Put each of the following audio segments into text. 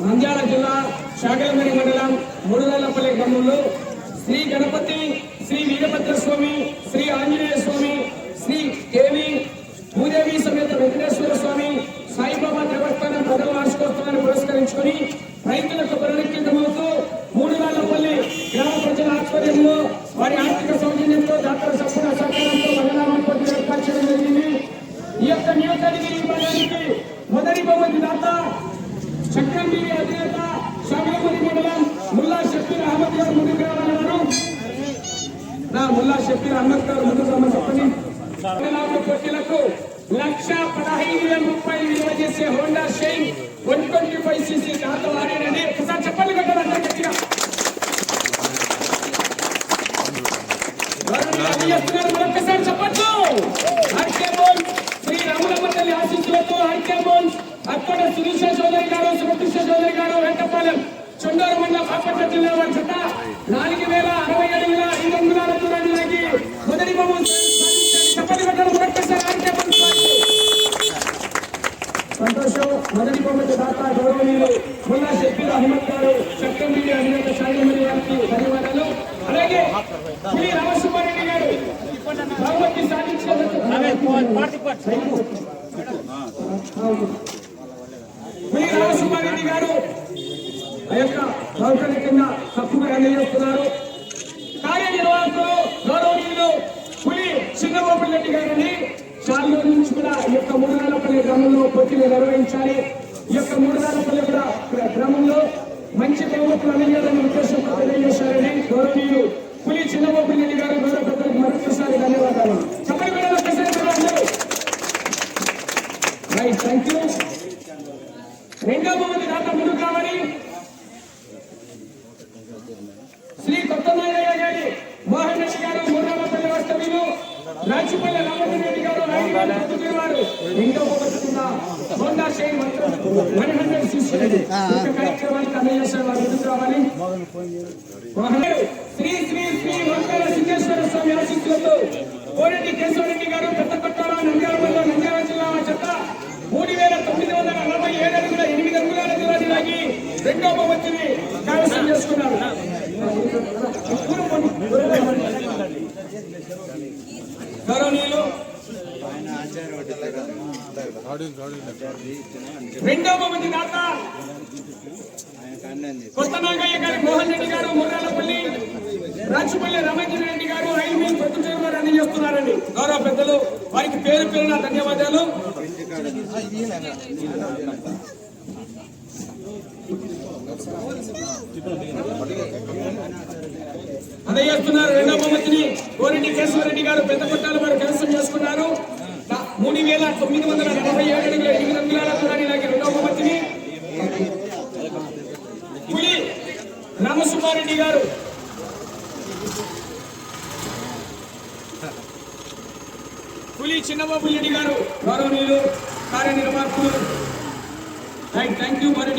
నంద్యాల జిల్లా శాఖలమణి మండలం మురుగల్లపల్లి గ్రామంలో శ్రీ గణపతి శ్రీ వీరభద్ర స్వామి శ్రీ ఆంజనేయ స్వామి శ్రీ దేవి భూదేవి సమేత వెంకటేశ్వర స్వామి సాయిబాబా దేవస్థానం ప్రజల వార్షికోత్సవాన్ని పురస్కరించుకొని రైతులకు పరిణికితమవుతూ మూడుగాళ్ళపల్లి గ్రామ ప్రజల ఆధ్వర్యంలో వారి ఆర్థిక సౌజన్యంతో జాతర సంపూర్ణ సహకారంతో మహిళా పోటీ ఏర్పాటు చేయడం జరిగింది ఈ యొక్క నియోజకవర్గ విభాగానికి మొదటి బహుమతి దాత చక్రంగిరి అధినేత షాబిలపల్లి మండలం ముల్లా షఫీర్ అహ్మద్ గారు ముందుకు రావాలన్నారు నా ముల్లా షఫీర్ అహ్మద్ గారు ముందుకు రమ్మని చెప్పండి మహిళల పోటీలకు లక్ష ఐదు వేల రూపాయలు విలువ చేసే Honda Shine one twenty five CC దాంతో ఆడారని ఒకసారి చెప్పండి కట్టారు అందరూ గట్టిగా. చేస్తున్నారు. మరొకసారి చెప్పట్లు ఆర్కే శ్రీ రామలమ్మ తల్లి ఆశీస్సులతో ఆర్కే అక్కడ సురేష చౌదరి గారు సుమకృష్ణ చౌదరి గారు వెంకపాలెం చొండూరు మండలం బాపట్ల జిల్లా వారి జత నాలుగు వేల అరవై అడుగుల ఐదు అంగుళాల దూరాన్ని లాగి మొదటి బహుమతి సాధించారు. చెప్పండి కట్టడం మరొకసారి ఆర్కే బోల్ వారికి. సంతోషం మొదటి బహుమతి దాత గౌరవనీయులు ముల్లా షఫీర్ అహ్మద్ గారు చట్టం మీడియా అధినేత సాయిమణి గారికి ధన్యవాదాలు. అలాగే శ్రీ రామసుబ్బారెడ్డి గారు బహుమతి శ్రీ రామసుబ్బారెడ్డి గారు ఆ యొక్క బహుకరణ కింద తప్పుగా అందజేస్తున్నారు కార్యనిర్వాహకులు గౌరవనీయులు పులి చిన్నబాబు రెడ్డి గారిని చాలా నుంచి కూడా ఈ యొక్క మూడుగాలపల్లి గ్రామంలో పోటీలు నిర్వహించాలి. ఈ యొక్క మూడుగాలపల్లి కూడా గ్రామంలో మంచి బహుమతులు అందించాలనే ఉద్దేశంతో తెలియజేశారని గౌరవనీయులు పులి చిన్నబాబు రెడ్డి గారు గౌరవ పెద్దలకు మరొకసారి ధన్యవాదాలు. చెప్పండి రైట్ థ్యాంక్ యూ రెండో దాత కావాలి. శ్రీ కొత్తనాయయ్య గారి మోహన్ రెడ్డి గారు మూడవపల్లి వాస్తవ్యులు. రాజుపల్లి రెండో పొగట్టుకున్న హోండా మంత్రం వన్ హండ్రెడ్ సీసీ కార్యక్రమానికి అందజేశారు. వారు ముందుకు రావాలి శ్రీ శ్రీ శ్రీ వంకాయ సిద్ధేశ్వర స్వామి ఆశీస్సులతో కోరెడ్డి కేశవరెడ్డి గారు పెద్ద కొట్టాల నంద్యాల మండలం నంద్యాల జిల్లా చెత్త మూడు వేల తొమ్మిది వందల నలభై ఏడు అడుగుల ఎనిమిది అంగుళాల దూరాన్ని లాగి రెండో బహుమతిని కైవసం చేసుకున్నారు గౌరవనీయులు రెండో బహుమతి దాత కొత్త గారు మోహన్ రెడ్డి గారు ముర్రాలపల్లి రాజుపల్లి రమేంద్ర రెడ్డి గారు రైల్వే మీద ప్రతి చేస్తున్నారండి. గౌరవ పెద్దలు వారికి పేరు పేరున ధన్యవాదాలు. అందజేస్తున్నారు రెండవ బహుమతిని కోరెడ్డి కేశవరెడ్డి గారు పెద్ద కొట్టాల వారు కైవసం చేసుకున్నారు నా- మూడు వేల తొమ్మిది వందల నలభై ఏడు అడుగుల ఎనిమిది అంగుళాల దూరాన్ని లాగి రెండో బహుమతిని పులి రామసుబ్బారెడ్డి గారు పులి చిన్నబాబు రెడ్డి గారు గౌరవనీయులు కార్యనిర్వాహకులు రైట్ థ్యాంక్ యూ మరి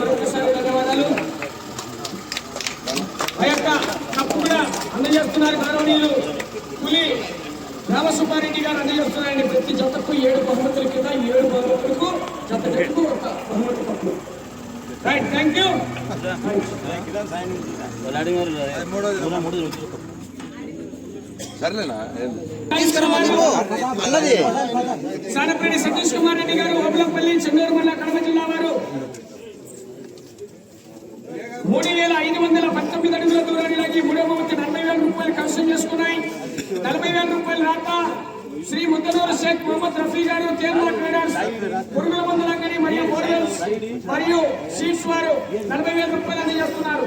మరొకసారి ధన్యవాదాలు ఆ యొక్క కప్పు కూడా అందజేస్తున్నారు గౌరవనీయులు. పులి రామసుబ్బారెడ్డి గారు అందజేస్తున్నారండి. ప్రతి జతకు ఏడు బహుమతుల కింద ఏడు బహుమతులకు జత జతకు ఒక బహుమతి కప్పు రైట్ థ్యాంక్ యూ సర్లేనా? సానపల్లి సతీష్ కుమార్ రెడ్డి గారు ఓబులంపల్లి చెన్నూరు మండల కడప జిల్లా వారు. మూడు వేల ఐదు వందల పంతొమ్మిది అడుగుల దూరానికి మూడవ మూడో నలభై వేల రూపాయలు కన్సూమ్ చేసుకున్నాయి. నలభై వేల రూపాయలు రాక శ్రీ ముద్దనూరు షేక్ మొహమ్మద్ రఫీ గారు కేరళ ట్రేడర్స్ పురుగుల మందుల అంగడి మరియు మోడల్స్ మరియు సీట్స్ వారు నలభై వేల రూపాయలు అందజేస్తున్నారు.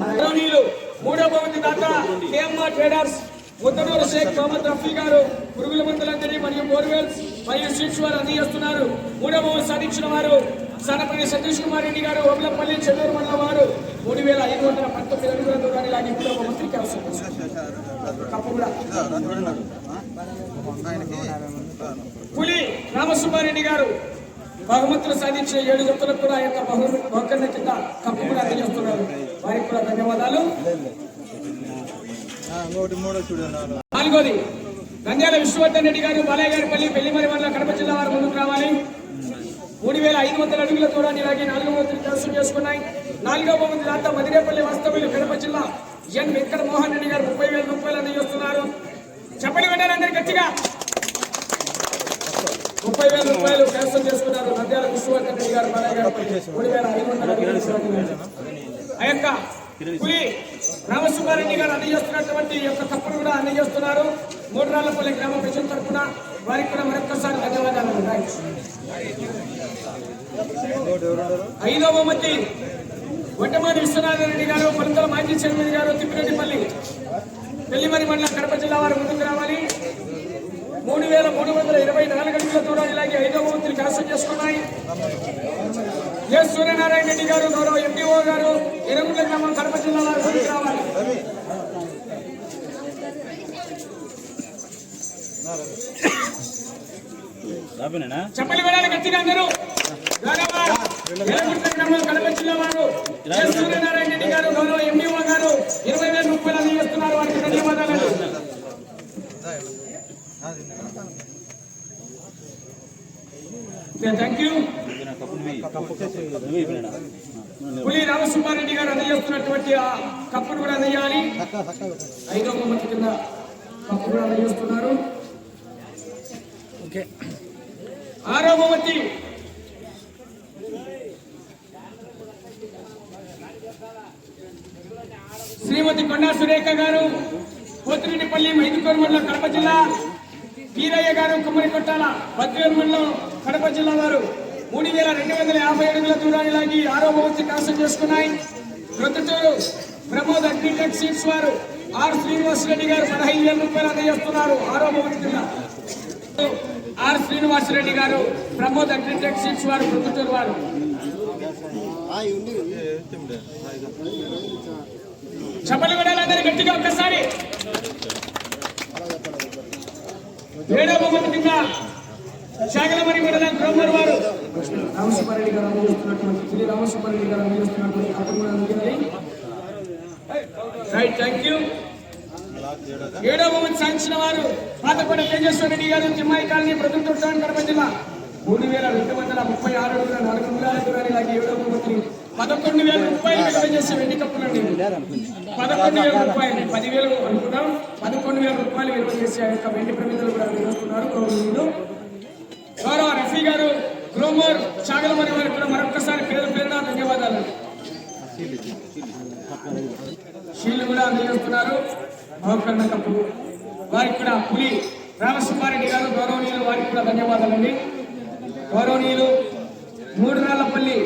గౌరవనీయులు మూడో దాకా దాత కేఎంఆర్ ట్రేడర్స్. ముద్దనూరు షేక్ మహమ్మద్ రఫీ గారు పురుగుల మందులందరినీ మరియు బోర్వెల్స్ మరియు సీట్స్ వారు అందజేస్తున్నారు మూడవ సాధించిన వారు సనపల్లి సతీష్ కుమార్ రెడ్డి గారు ఓబులపల్లి చెల్లూరు మండల వారు. మూడు వేల ఐదు వందల పంతొమ్మిది అడుగుల దూరాన్ని లాగి మూడో మంత్రికి అవసరం. కప్పు పులి రామసుబ్బారెడ్డి గారు బహుమతులు సాధించిన ఏడు జట్టులకు కూడా ఆ యొక్క బహుమతి బహుకరణ కింద కప్పు కూడా అందజేస్తున్నారు. వారికి కూడా ధన్యవాదాలు. నాలుగోది గంజాల విష్ణువర్ధన్ రెడ్డి గారు బాలయ్యగారిపల్లి పెళ్ళిమరి మండల కడప జిల్లా వారు ముందుకు రావాలి. మూడు వేల ఐదు వందల అడుగుల దూరాన్ని ఇలాగే నాలుగో వంతులు దర్శనం చేసుకున్నాయి. నాలుగవ మంది దాంతో మదిరేపల్లి వాస్తవ్యులు కడప జిల్లా ఎన్. వెంకట మోహన్ రెడ్డి గారు ముప్పై వేల రూపాయలు అందజేస్తున్నారు. చెప్పని విన్నారందరి గట్టిగా. ముప్పై వేల రూపాయలు కైవసం చేసుకున్నారు నంద్యాల విష్ణువర్ధన్ రెడ్డి గారు బాలయ్య గారు మూడు వేల ఐదు వందల అడుగుల దూరాన్ని ఆ యొక్క పులి. రామసుబ్బారెడ్డి గారు అందజేస్తున్నటువంటి యొక్క తప్పును కూడా అందజేస్తున్నారు మూడరాళ్ళపల్లి గ్రామ ప్రజల తరఫున వారికి కూడా మరొకసారి ధన్యవాదాలు. ఉన్నాయి ఐదవ మంది వడ్డమాని విశ్వనాథరెడ్డి గారు పలుతల మాజీ చైర్మన్ గారు తిప్పిరెడ్డిపల్లి పెళ్ళిమరి మండలం కడప జిల్లా వారు ముందుకు రావాలి. మూడు వేల మూడు వందల ఇరవై నాలుగు అడుగుల దూరాన్ని ఇలాగే ఐదవ వంతులు కైవసం చేసుకున్నాయి. ఎస్ సూర్యనారాయణ రెడ్డి గారు గౌరవ ఎంపీఓ గారు ఎరుగుంట గ్రామం కడప జిల్లా వారు ముందుకు రావాలి. చెప్పలు వినాలి గట్టిగా అందరూ. కడప జిల్లా వారు ఎస్ సూర్యనారాయణ రెడ్డి గారు గౌరవ ఎంపీఓ గారు ఇరవై వేల రూపాయలు అందిస్తున్నారు. వారికి ధన్యవాదాలు. థ్యాంక్ యూ పులి రామసుబ్బారెడ్డి గారు అందజేస్తున్నటువంటి ఆ కప్పును కూడా అందజేయాలి. ఐదో బొమ్మతి కింద కప్పు కూడా అందజేస్తున్నారు. ఆరో బొమ్మతి శ్రీమతి కొండా సురేఖ గారు పోతిరెడ్డిపల్లి మైదుకూరు మండలం కడప జిల్లా వీరయ్య గారు కుమ్మరికొట్టాల భద్రేరు మండలం కడప జిల్లా వారు. మూడు వేల రెండు వందల యాభై అడుగుల దూరాన్ని లాగి ఆరో భవంతి కాసం చేసుకున్నాయి. ప్రొద్దుటూరు ప్రమోద్ అగ్రిటెక్ సీట్స్ వారు ఆర్ శ్రీనివాస్ రెడ్డి గారు పదహైదు వేల రూపాయలు అందజేస్తున్నారు ఆరో భవంతి కింద. ఆర్ శ్రీనివాస్ రెడ్డి గారు ప్రమోద్ అగ్రిటెక్ సీట్స్ వారు ప్రొద్దుటూరు వారు. చెప్పలు వినాలందరూ గట్టిగా ఒక్కసారి. ఏడో బొమ్మల కింద శాగలమరి మండలం బ్రహ్మర్ వారు రామసుబ్బారెడ్డి గారు అందజేస్తున్నటువంటి శ్రీ రామసుబ్బారెడ్డి గారు అందజేస్తున్నటువంటి అతను రైట్ థ్యాంక్ యూ ఏడవ బొమ్మను సాధించిన వారు పాతకొండ తేజస్వర రెడ్డి గారు తిమ్మాయి కాలనీ ప్రభుత్వం కడప జిల్లా. మూడు వేల రెండు వందల ముప్పై ఆరు అడుగుల నాలుగు ఏడవ పదకొండు వేల రూపాయలు విలువ చేసే వెండి కప్పులండి పదకొండు వేల రూపాయలు పదివేలు అనుకున్నాం పదకొండు వేల రూపాయలు విలువ చేసే యొక్క వెండి ప్రమిదలు కూడా నిర్వహిస్తున్నారు గౌరవనీయులు గ్రోమర్ చాగలమని వారికి కూడా మరొకసారి పేరు పేరున ధన్యవాదాలు. షీల్డ్ కూడా అందజేస్తున్నారు మహోకరణ కప్పు వారికి కూడా పులి రామసుబ్బారెడ్డి గారు గౌరవనీయులు వారికి కూడా ధన్యవాదాలండి గౌరవనీయులు మూడురాళ్ళపల్లి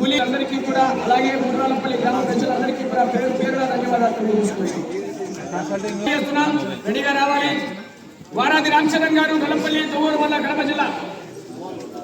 పులి అందరికీ కూడా అలాగే మూడు రాళ్ళపల్లి గ్రామ ప్రజలందరికీ కూడా పేరు పేరున ధన్యవాదాలు తెలియజేసుకుంటున్నాం రెడీగా రావాలి. వారాది రామచంద్రన్ గారు నల్లపల్లి తొవ్వూరు వల్ల కడప జిల్లా చెప్పండి వినండి అందరు గట్టిగా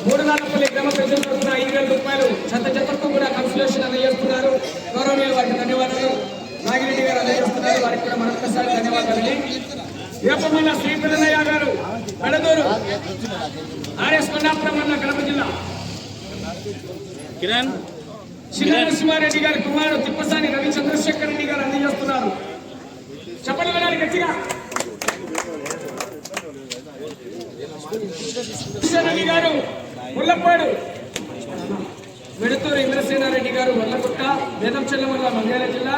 మూడు నాలుగు గ్రామ ప్రజల తరఫున ఐదు వేల రూపాయలు చెత్త చెత్తకు కూడా కన్సలేషన్ అందజేస్తున్నారు గౌరవనీయులు వారికి ధన్యవాదాలు. నాగిరెడ్డి గారు అందజేస్తున్నారు వారికి కూడా మరొకసారి ధన్యవాదాలు వేపమల్ల శ్రీ పిల్లయ్య గారు అడదూరు ఆర్ఎస్ కొండాపురం అన్న కడప జిల్లా కిరణ్? చిన్న నరసింహారెడ్డి గారి కుమారుడు తిప్పసాని రవి చంద్రశేఖర్ రెడ్డి గారు అందజేస్తున్నారు. చెప్పండి వినాలి గట్టిగా. రెడ్డి గారు ముల్లపాడు వెడుతూరు ఇంద్రసేనారెడ్డి గారు వల్లగుట్ట వేదంచెల్ల వల్ల మండ్యాల జిల్లా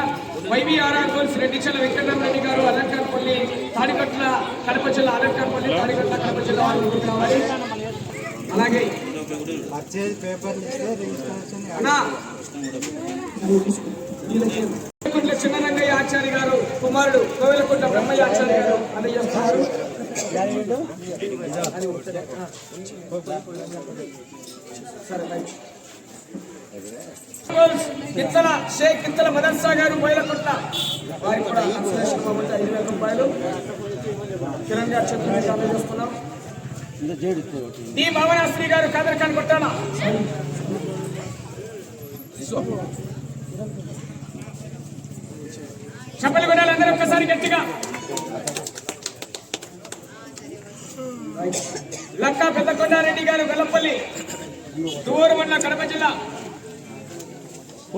వైవి ఆర్ఆర్ గోల్స్ రెడ్డిచెల్ల వెంకటరామరెడ్డి గారు అలంకారపల్లి తాడికట్ల కడప జిల్లా అలంకారపల్లి తాడికట్ల కడప జిల్లా వారు అలాగే పర్చేజ్ పేపర్ చిన్నరంగయ్య ఆచార్య గారు కుమారుడు కోవిలకుంట్ల బ్రహ్మయ్య ఆచార్య గారు అందజేస్తున్నారు. సరే, కిత్తల షేక్ కిత్తల మదర్సా గారు బయలుకుంట వారికి కూడా కన్సలేషన్ ఐదు వేల రూపాయలు. కిరణ్ గారు చెప్పిన అందజేస్తున్నాం డి భావనాశ్రీ గారు కాదర్ఖాన్ కొట్టాల చెప్పలు కొనాలి అందరూ ఒక్కసారి గట్టిగా. లక్కా పెద్దకొండారెడ్డి గారు వెల్లపల్లి తువూరు మండల కడప జిల్లా.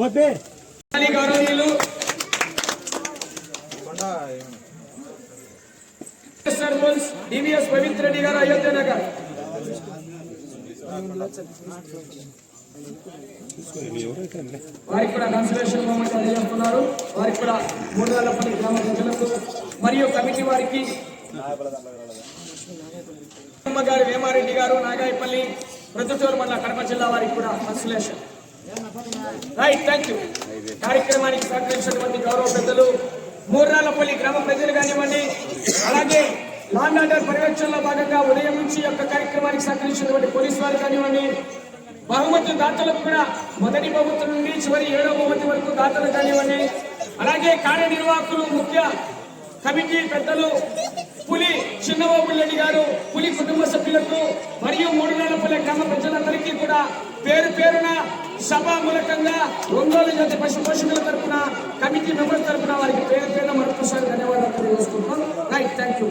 ఓపే మాజీ గౌరవనీయులు సర్పంచ్ డివిఎస్ పవిత్ర రెడ్డి గారు అయోధ్య నగర్ వారికి కూడా కన్సలేషన్ మూమెంట్ అందజేస్తున్నారు వారికి కూడా మూడు వేల పది గ్రామ ప్రజలకు మరియు కమిటీ వారికి గారు వేమారెడ్డి గారు నాగాయపల్లి ప్రొద్దుటూరు మండల కడప జిల్లా వారికి కూడా కన్సలేషన్ రైట్ థ్యాంక్ యూ కార్యక్రమానికి సహకరించినటువంటి గౌరవ పెద్దలు మూర్రాలపల్లి గ్రామ ప్రజలు కానివ్వండి అలాగే లాండ్ పర్యవేక్షణలో భాగంగా ఉదయం నుంచి యొక్క కార్యక్రమానికి సహకరించినటువంటి పోలీసు వారు కానివ్వండి బహుమతి దాతలకు కూడా మొదటి బహుమతి నుండి చివరి ఏడవ బహుమతి వరకు దాతలు కానివ్వండి అలాగే కార్యనిర్వాహకులు ముఖ్య కమిటీ పెద్దలు పులి చిన్నబాబు రెడ్డి గారు పులి కుటుంబ సభ్యులకు మరియు మూడు నెలపల్లి గ్రామ ప్రజలందరికీ కూడా పేరు పేరున సభ మూలకంగా ఒంగోలు జాతి పశు పోషకుల తరఫున కమిటీ మెంబర్స్ తరఫున వారికి పేరు పేరున మరొకసారి ధన్యవాదాలు తెలియజేసుకుంటున్నాం. Right thank you